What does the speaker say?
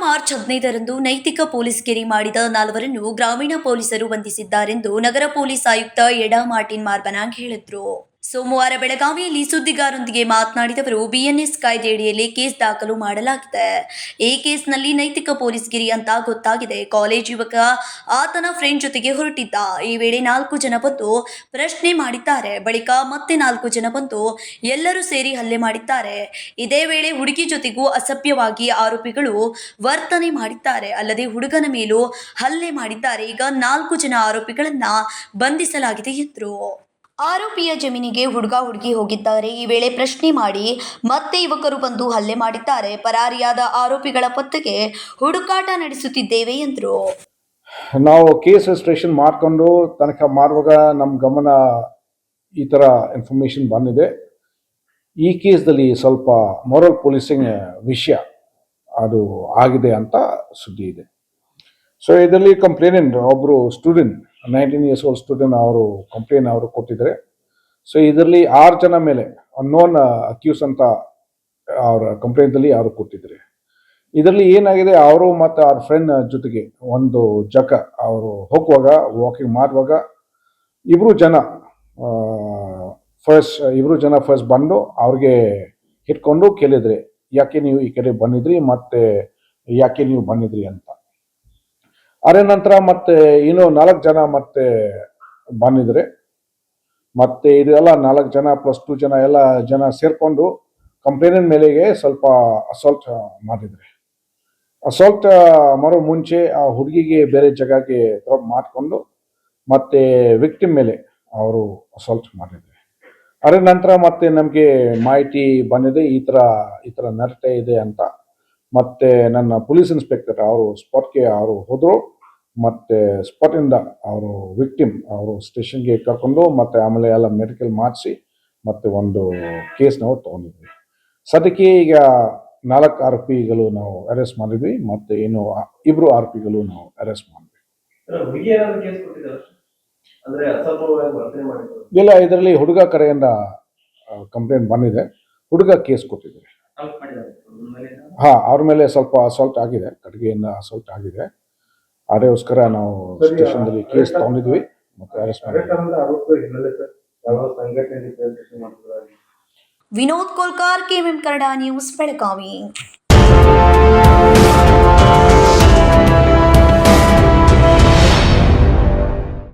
March ಹದಿನೈದರಂದು ನೈತಿಕ police ಪೊಲೀಸ್ಗಿರಿ ಮಾಡಿದ ನಾಲ್ವರನ್ನು ಗ್ರಾಮೀಣ ಪೊಲೀಸರು ಬಂಧಿಸಿದ್ದಾರೆಂದು ನಗರ ಪೊಲೀಸ್ ಆಯುಕ್ತ ಎಡಾ ಮಾರ್ಟಿನ್ ಮಾರ್ಬನಾಂಗ್ ಹೇಳಿದ್ರು. ಸೋಮವಾರ ಬೆಳಗಾವಿಯಲ್ಲಿ ಸುದ್ದಿಗಾರರೊಂದಿಗೆ ಮಾತನಾಡಿದವರು ಬಿಎನ್ಎಸ್ ಕಾಯ್ದೆಯಡಿಯಲ್ಲಿ ಕೇಸ್ ದಾಖಲು ಮಾಡಲಾಗಿದೆ. ಈ ಕೇಸ್ನಲ್ಲಿ ನೈತಿಕ ಪೊಲೀಸ್ಗಿರಿ ಅಂತ ಗೊತ್ತಾಗಿದೆ. ಕಾಲೇಜ್ ಯುವಕ ಆತನ ಫ್ರೆಂಡ್ ಜೊತೆಗೆ ಹೊರಟಿದ್ದ. ಈ ವೇಳೆ ನಾಲ್ಕು ಜನ ಬಂದು ಪ್ರಶ್ನೆ ಮಾಡಿದ್ದಾರೆ. ಬಳಿಕ ಮತ್ತೆ ನಾಲ್ಕು ಜನ ಬಂದು ಎಲ್ಲರೂ ಸೇರಿ ಹಲ್ಲೆ ಮಾಡಿದ್ದಾರೆ. ಇದೇ ವೇಳೆ ಹುಡುಗಿ ಜೊತೆಗೂ ಅಸಭ್ಯವಾಗಿ ಆರೋಪಿಗಳು ವರ್ತನೆ ಮಾಡಿದ್ದಾರೆ. ಅಲ್ಲದೆ ಹುಡುಗನ ಮೇಲೂ ಹಲ್ಲೆ ಮಾಡಿದ್ದಾರೆ. ಈಗ ನಾಲ್ಕು ಜನ ಆರೋಪಿಗಳನ್ನ ಬಂಧಿಸಲಾಗಿದೆ ಎಂದರು. ಆರೋಪಿಯ ಜಮೀನಿಗೆ ಹುಡುಗ ಹುಡುಗಿ ಹೋಗಿದ್ದಾರೆ. ಈ ವೇಳೆ ಪ್ರಶ್ನೆ ಮಾಡಿ ಮತ್ತೆ ಯುವಕರು ಬಂದು ಹಲ್ಲೆ ಮಾಡಿದ್ದಾರೆ. ಪರಾರಿಯಾದ ಆರೋಪಿಗಳ ಪತ್ತೆಗೆ ಹುಡುಕಾಟ ನಡೆಸುತ್ತಿದ್ದೇವೆ ಎಂದರು. ನಾವು ಕೇಸ್ ರಿಜಿಸ್ಟ್ರೇಷನ್ ಮಾಡಿಕೊಂಡು ತನಕ ಮಾಡುವಾಗ ನಮ್ಮ ಗಮನ ಈ ಥರ ಇನ್ಫಾರ್ಮೇಷನ್ ಬಂದಿದೆ. ಈ ಕೇಸ್ದಲ್ಲಿ ಸ್ವಲ್ಪ ಮೊರಲ್ ಪೊಲೀಸಿಂಗ್ ವಿಷಯ ಅದು ಆಗಿದೆ ಅಂತ ಸುದ್ದಿ ಇದೆ. ಸೊ ಇದರಲ್ಲಿ ಕಂಪ್ಲೇನೆಂಟ್ ಒಬ್ಬರು student nineteen years old student ಅವರು ಕಂಪ್ಲೇನ್ ಅವರು ಕೊಟ್ಟಿದ್ದಾರೆ ಸೊ ಇದರಲ್ಲಿ ಆರು ಜನ ಮೇಲೆ ಅನ್ನೋನ್ ಅಕ್ಯೂಸ್ ಅಂತ ಅವರ ಕಂಪ್ಲೇಂಟಲ್ಲಿ ಅವರು ಕೊಟ್ಟಿದ್ದಾರೆ ಇದರಲ್ಲಿ ಏನಾಗಿದೆ, ಅವರು ಮತ್ತು ಅವ್ರ ಫ್ರೆಂಡ್ ಜೊತೆಗೆ ಒಂದು ಜಕ ಅವರು ಹೋಗುವಾಗ ವಾಕಿಂಗ್ ಮಾಡುವಾಗ ಇಬ್ಬರು ಜನ ಫಸ್ಟ್ ಇಬ್ಬರು ಜನ ಫಸ್ಟ್ ಬಂದು ಅವ್ರಿಗೆ ಹಿಡ್ಕೊಂಡು ಕೇಳಿದ್ರೆ, ಯಾಕೆ ನೀವು ಈ ಕಡೆ ಬಂದಿದ್ರಿ? ಮತ್ತೆ ಯಾಕೆ ನೀವು ಬಂದಿದ್ರಿ? ಅಂತ. ಅದೇ ನಂತರ ಮತ್ತೆ ಇನ್ನೂ ನಾಲ್ಕು ಜನ ಮತ್ತೆ ಬಂದಿದ್ರೆ, ಮತ್ತೆ ಇದೆಲ್ಲ ನಾಲ್ಕು ಜನ ಪ್ಲಸ್ ಟು ಜನ ಎಲ್ಲ ಜನ ಸೇರ್ಕೊಂಡು ಕಂಪ್ಲೇಂಟ್ ಮೇಲೆಗೆ ಸ್ವಲ್ಪ ಅಸಾಲ್ಟ್ ಮಾಡಿದರೆ. ಅಸಾಲ್ಟ್ ಮಾಡೋ ಮುಂಚೆ ಆ ಹುಡುಗಿಗೆ ಬೇರೆ ಜಾಗಕ್ಕೆ ಡ್ರಾಪ್ ಮಾಡಿಕೊಂಡು ಮತ್ತೆ ವಿಕ್ಟಿಮ್ ಮೇಲೆ ಅವರು ಅಸಾಲ್ಟ್ ಮಾಡಿದ್ರು. ಅದರ ನಂತರ ಮತ್ತೆ ನಮಗೆ ಮಾಹಿತಿ ಬಂದಿದೆ, ಈ ಥರ ಈ ಥರ ನಡೀತಾ ಇದೆ ಅಂತ. ಮತ್ತೆ ನನ್ನ ಪೊಲೀಸ್ ಇನ್ಸ್ಪೆಕ್ಟರ್ ಅವರು ಸ್ಪಾಟ್ಗೆ ಅವರು ಹೋದರು. ಮತ್ತೆ ಸ್ಪಾಟಿಂದ ಅವರು ವಿಕ್ಟಿಮ್ ಅವರು ಸ್ಟೇಷನ್ಗೆ ಕರ್ಕೊಂಡು ಮತ್ತೆ ಆಮೇಲೆ ಎಲ್ಲ ಮೆಡಿಕಲ್ ಮಾಡಿಸಿ ಮತ್ತೆ ಒಂದು ಕೇಸ್ ನಾವು ತಗೊಂಡಿದ್ವಿ. ಸದ್ಯಕ್ಕೆ ಈಗ ನಾಲ್ಕು ಆರ್ ಪಿಗಳು ನಾವು ಅರೆಸ್ಟ್ ಮಾಡಿದ್ವಿ ಮತ್ತೆ ಇನ್ನು ಇಬ್ರು ಆರೋಪಿಗಳು ನಾವು ಅರೆಸ್ಟ್ ಮಾಡಿದ್ವಿ. ಇಲ್ಲ ಇದರಲ್ಲಿ ಹುಡುಗ ಕಡೆಯಿಂದ ಕಂಪ್ಲೇಂಟ್ ಬಂದಿದೆ. ಹುಡುಗ ಕೇಸ್ ಕೊಟ್ಟಿದ್ದಾರೆ. ಹಾ ಅವ್ರ ಮೇಲೆ ಸ್ವಲ್ಪ ಅಸಾಲ್ಟ್ ಆಗಿದೆ. ಕಟ್ಟಿಗೆಯಿಂದ ಅಸಾಲ್ಟ್ ಆಗಿದೆ. ಅದಕ್ಕೋಸ್ಕರ ನಾವು ಸ್ಟೇಷನ್ದಲ್ಲಿ ಕೇಸ್ ತಗೊಂಡಿದ್ವಿ ಮತ್ತೆ ಅರೆಸ್ಟ್ ಮಾಡಿದ್ವಿ ಅದೇ ಆರೋಪ ಹಿನ್ನೆಲೆ ಸರ್ ಯಾವ ಸಂಘಟನೆ ಪ್ರೆಸೆಂಟೇಷನ್ ಮಾಡ್ತಿದ್ದಾರೆ ವಿನೋದ್ ಕೋಲ್ಕಾರ್ ಕೆಎಂಎಂ ಕನ್ನಡ ನ್ಯೂಸ್ ಬೆಳಗಾವಿ